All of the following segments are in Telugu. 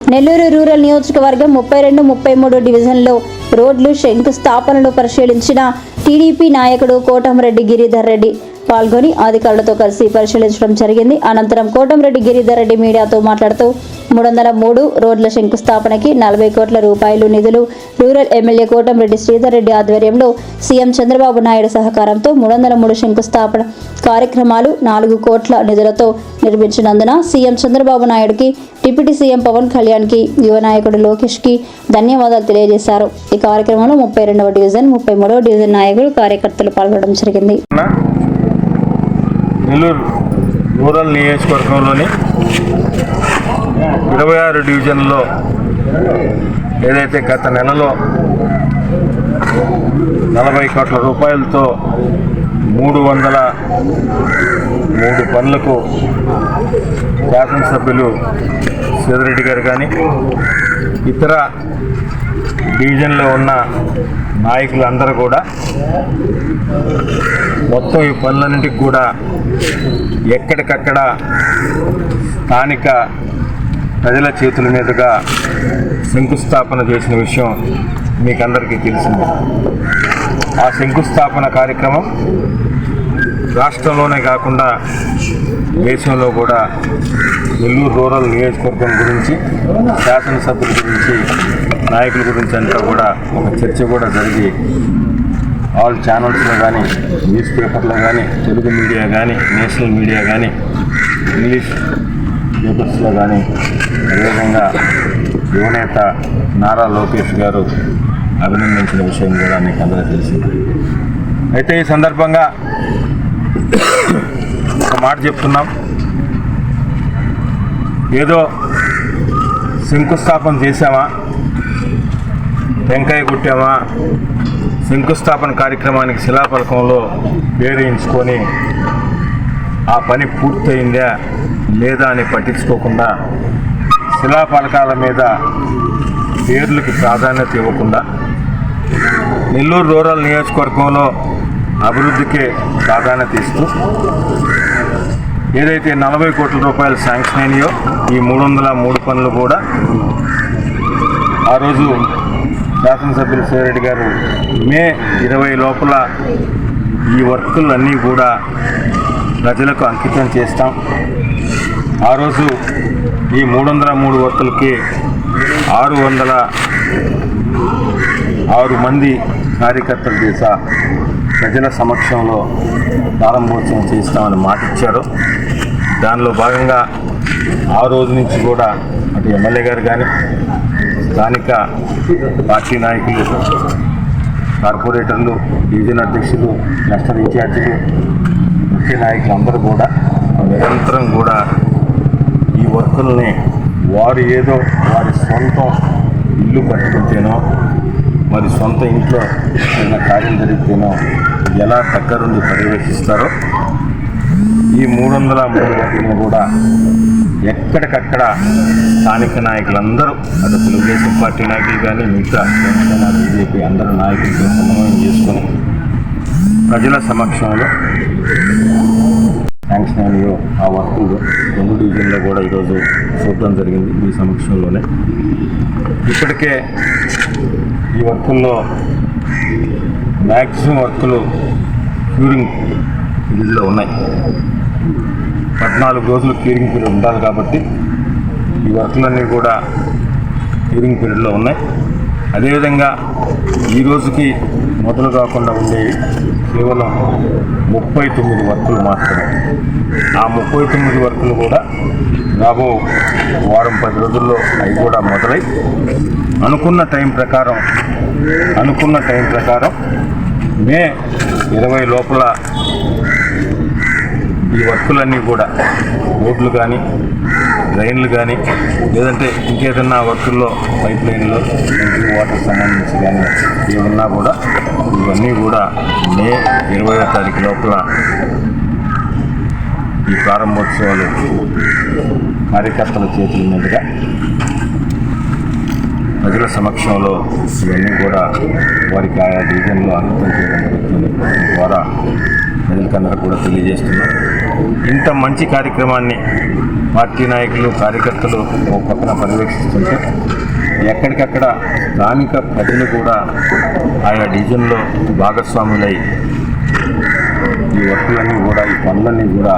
నెల్లూరు రూరల్ నియోజకవర్గం ముప్పై రెండు ముప్పై మూడు డివిజన్లో రోడ్లు శంకుస్థాపనలు పరిశీలించిన టీడీపీ నాయకుడు కోటంరెడ్డి గిరిధర్ రెడ్డి. పాల్గొని అధికారులతో కలిసి పరిశీలించడం జరిగింది. అనంతరం కోటంరెడ్డి గిరిధర్ రెడ్డి మీడియాతో మాట్లాడుతూ మూడు వందల మూడు రోడ్ల శంకుస్థాపనకి నలభై కోట్ల రూపాయలు నిధులు. రూరల్ ఎమ్మెల్యే కోటంరెడ్డి శ్రీధర్ రెడ్డి ఆధ్వర్యంలో సీఎం చంద్రబాబు నాయుడు సహకారంతో మూడు వందల మూడు శంకుస్థాపన కార్యక్రమాలు నాలుగు కోట్ల నిధులతో నిర్మించినందున సీఎం చంద్రబాబు నాయుడుకి డిప్యూటీ సీఎం పవన్ కళ్యాణ్కి యువ నాయకుడు లోకేష్కి ధన్యవాదాలు తెలియజేశారు. ఈ కార్యక్రమంలో ముప్పై రెండవ డివిజన్ ముప్పై మూడవ డివిజన్ నాయకులు కార్యకర్తలు పాల్గొనడం జరిగింది. నెల్లూరు రూరల్ నియోజకవర్గంలోని ఇరవై ఆరు డివిజన్లో ఏదైతే గత నెలలో నలభై కోట్ల రూపాయలతో మూడు వందల మూడు పనులకు శాసనసభ్యులు సీదిరెడ్డి గారు కానీ ఇతర డివిజన్లో ఉన్న నాయకులందరూ కూడా మొత్తం ఈ పనులన్నింటికి కూడా ఎక్కడికక్కడ స్థానిక ప్రజల చేతుల మీదుగా శంకుస్థాపన చేసిన విషయం మీకు అందరికీ తెలిసింది. ఆ శంకుస్థాపన కార్యక్రమం రాష్ట్రంలోనే కాకుండా దేశంలో కూడా నెల్లూరు రూరల్ నియోజకవర్గం గురించి శాసనసభ్యుల గురించి నాయకుల గురించి అంతా కూడా ఒక చర్చ కూడా జరిగి ఆల్ ఛానల్స్లో కానీ న్యూస్ పేపర్లో కానీ తెలుగు మీడియా కానీ నేషనల్ మీడియా కానీ ఇంగ్లీష్ పేపర్స్లో కానీ అదేవిధంగా యువనేత నారా లోకేష్ గారు అభినందించిన విషయం కూడా మీకు అందరూ తెలిసింది. అయితే ఈ సందర్భంగా ఒక మాట చెప్తున్నాం. ఏదో శంకుస్థాపన చేశామా? వెంకయ్య కొట్టామా శంకుస్థాపన కార్యక్రమానికి శిలాఫలకంలో పేరేయించుకొని ఆ పని పూర్తయిందా లేదా అని పట్టించుకోకుండా శిలాఫలకాల మీద పేర్లకి ప్రాధాన్యత ఇవ్వకుండా నెల్లూరు రూరల్ నియోజకవర్గంలో అభివృద్ధికే ప్రాధాన్యత ఇస్తూ ఏదైతే నలభై కోట్ల రూపాయలు శాంక్షన్ అయినాయో ఈ మూడు వందల మూడు పనులు కూడా ఆ రోజు శాసనసభ్యులు శివరెడ్డి గారు మే ఇరవై లోపల ఈ వర్కులన్నీ కూడా ప్రజలకు అంకితం చేస్తాం. ఆ రోజు ఈ మూడు వందల మూడు వర్కులకి ఆరు వందల ఆరు మంది కార్యకర్తల చేత ప్రజల సమక్షంలో ప్రారంభోత్సవం చేస్తామని మాటిచ్చారు. దానిలో భాగంగా ఆ రోజు నుంచి కూడా అటు ఎమ్మెల్యే గారు కానీ స్థానిక పార్టీ నాయకులు కార్పొరేటర్లు డివిజన్ అధ్యక్షులు నష్టం ఇన్ఛార్జీలు ముఖ్య నాయకులు అందరూ కూడా నిరంతరం కూడా ఈ వర్కుల్ని వారు ఏదో వారి సొంతం ఇల్లు కట్టుకుంటేనో మరి సొంత ఇంట్లో ఏదైనా కార్యం జరిగితేనో ఎలా దగ్గరుండి పర్యవేక్షిస్తారో ఈ మూడు వందల మూడు కూడా ఎక్కడికక్కడ స్థానిక నాయకులందరూ అటు తెలుగుదేశం పార్టీ నాయకులు కానీ మిగతా జనసేన బీజేపీ అందరూ నాయకులతో సమన్వయం చేసుకొని ప్రజల సమక్షంలో శాంక్షన్ ఆ వర్కులు రెండు డివిజన్లో కూడా ఈరోజు చూడడం జరిగింది మీ సమక్షంలోనే. ఇప్పటికే ఈ వర్కుల్లో మ్యాక్సిమం వర్కులు క్యూరింగ్ ఫీల్డ్లో ఉన్నాయి. పద్నాలుగు రోజులు క్యూరింగ్ పీరియడ్ ఉండాలి కాబట్టి ఈ వర్కులన్నీ కూడా క్యూరింగ్ పీరియడ్లో ఉన్నాయి. అదేవిధంగా ఈ రోజుకి మొదలు కాకుండా ఉండేవి కేవలం ముప్పై తొమ్మిది వర్కులు మాత్రమే. ఆ ముప్పై తొమ్మిది వర్కులు కూడా రాబో వారం పది రోజుల్లో అవి కూడా మొదలై అనుకున్న టైం ప్రకారం అనుకున్న టైం ప్రకారం మే ఇరవై లోపల ఈ వర్కులన్నీ కూడా రోడ్లు కానీ డ్రైన్లు కానీ లేదంటే ఇంకేదన్నా వర్కుల్లో పైప్ లైన్లో వాటర్ సంబంధించి కానీ ఏమన్నా కూడా ఇవన్నీ కూడా మే ఇరవయో తారీఖు లోపల ఈ ప్రారంభోత్సవాలు కార్యకర్తల చేతుల మీదుగా ప్రజల సమక్షంలో ఇవన్నీ కూడా వారికి ఆయా డివిజన్లో అంకితం చేయడం జరుగుతుంది. ద్వారా ప్రజలకందరూ కూడా తెలియజేస్తున్నాం. ఇంత మంచి కార్యక్రమాన్ని పార్టీ నాయకులు కార్యకర్తలు ఓ పక్కన పర్యవేక్షిస్తుంటే ఎక్కడికక్కడ స్థానిక ప్రజలు కూడా ఆయా డివిజన్లో భాగస్వాములై ఈ వర్కులన్నీ కూడా ఈ పనులన్నీ కూడా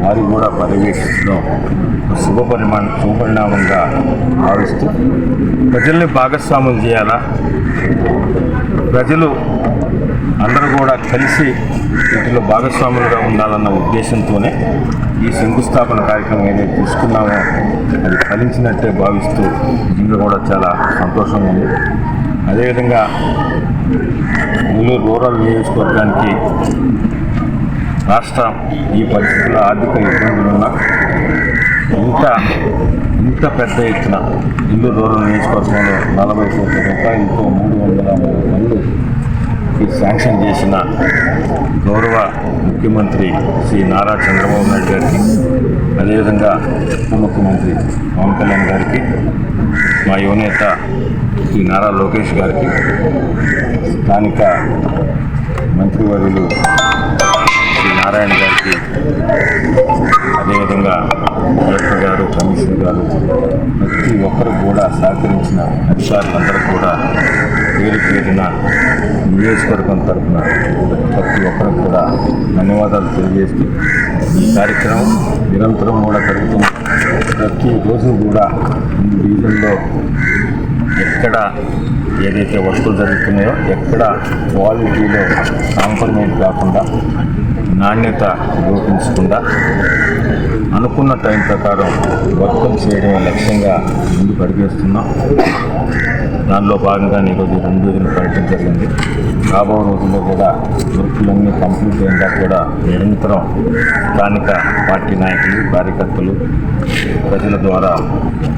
వారు కూడా పర్యవేక్షించడం ఒక శుభ పరిమాణ శుభపరిణామంగా భావిస్తూ ప్రజల్ని భాగస్వాములు చేయాలా? ప్రజలు అందరూ కూడా కలిసి వీటిలో భాగస్వాములుగా ఉండాలన్న ఉద్దేశంతోనే ఈ శంకుస్థాపన కార్యక్రమం ఏదైతే తీసుకున్నామో అది ఫలించినట్టే భావిస్తూ నిజంగా కూడా చాలా సంతోషంగా ఉంది. అదేవిధంగా నెల్లూరు రూరల్ నియోజకవర్గానికి రాష్ట్రం ఈ పరిస్థితుల్లో ఆర్థిక ఇబ్బందులున్న ఇంత ఇంత పెద్ద ఎత్తున ఇల్లు రూరల్ నియోజకవర్గంలో నలభై కోట్ల రూపాయలతో మూడు వందల మూడు శాంక్షన్ చేసిన గౌరవ ముఖ్యమంత్రి శ్రీ నారా చంద్రబాబు నాయుడు గారికి అదేవిధంగా ఉప ముఖ్యమంత్రి పవన్ కళ్యాణ్ గారికి మా యువనేత శ్రీ నారా లోకేష్ గారికి స్థానిక మంత్రివర్యులు నారాయణ గారికి అదేవిధంగా కలెక్టర్ గారు కమిషనర్ గారు ప్రతి ఒక్కరు కూడా సహకరించిన అధికారులందరూ కూడా పేరు పేరిన నియోజకవర్గం తరఫున ప్రతి ఒక్కరు కూడా ధన్యవాదాలు తెలియజేస్తూ ఈ కార్యక్రమం నిరంతరం కూడా జరుగుతుంది. ప్రతిరోజు కూడా ఈ రీజన్లో ఎక్కడ ఏదైతే వస్తువులు జరుగుతున్నాయో ఎక్కడ క్వాలిటీలో కాంప్రమైజ్ కాకుండా నాణ్యత లోపించకుండా అనుకున్న టైం ప్రకారం వర్కం చేయడం లక్ష్యంగా ముందుకు అడిగేస్తున్నాం దానిలో భాగంగా ఈరోజు రెండు రోజులు పర్యటన జరిగింది. రాబో రోజుల్లో కూడా వర్కులన్నీ కంప్లీట్ అయిందా కూడా నిరంతరం స్థానిక పార్టీ నాయకులు కార్యకర్తలు ప్రజల ద్వారా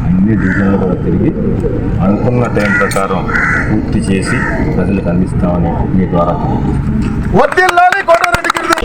అన్ని డివిజన్లు కూడా తిరిగి అనుకున్న టైం ప్రకారం పూర్తి చేసి ప్రజలకు అందిస్తామని మీ ద్వారా తెలియజేస్తున్నాను. వర్దిల్లాలి కోటారెడ్డి గిరిధర్